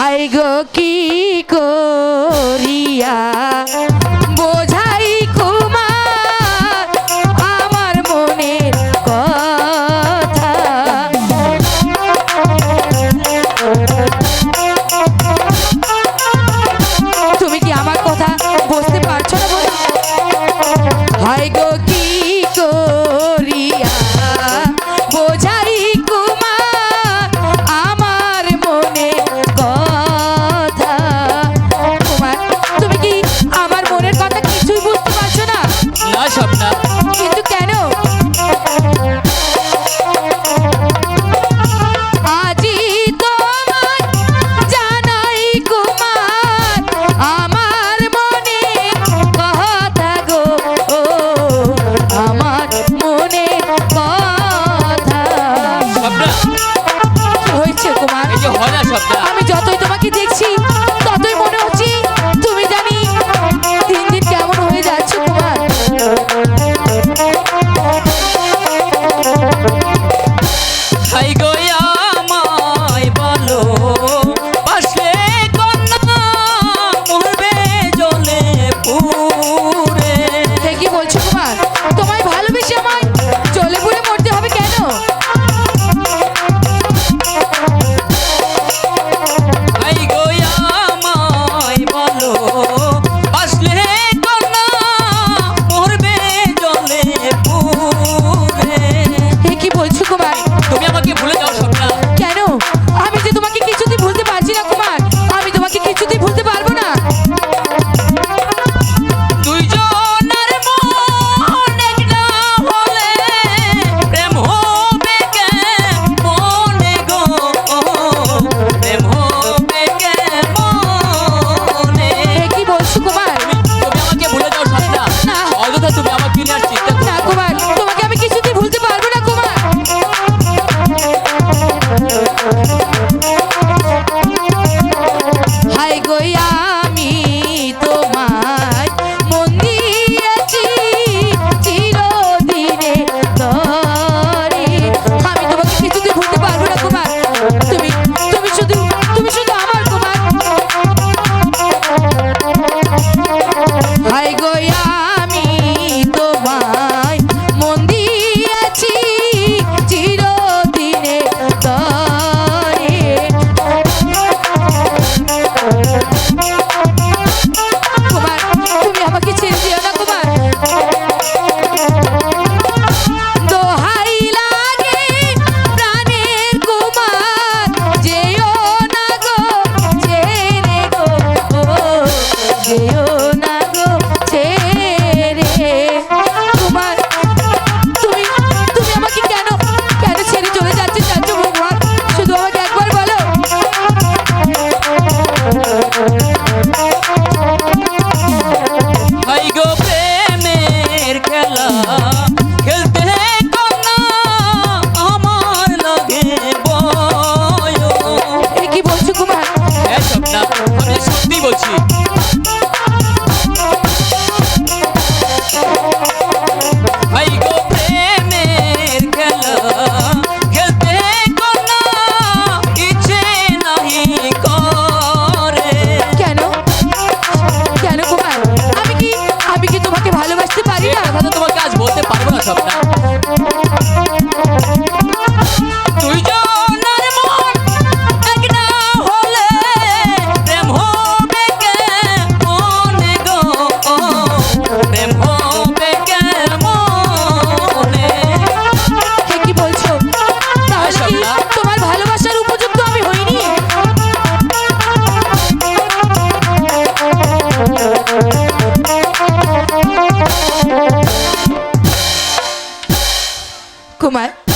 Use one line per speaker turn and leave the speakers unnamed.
High গো কি করিয়া? বোঝাই কুমার আমার মনের কথা। তুমি কি আমার কথা বুঝতে পারছ না হাই গো
在对
标。Thank you. cup down. সময়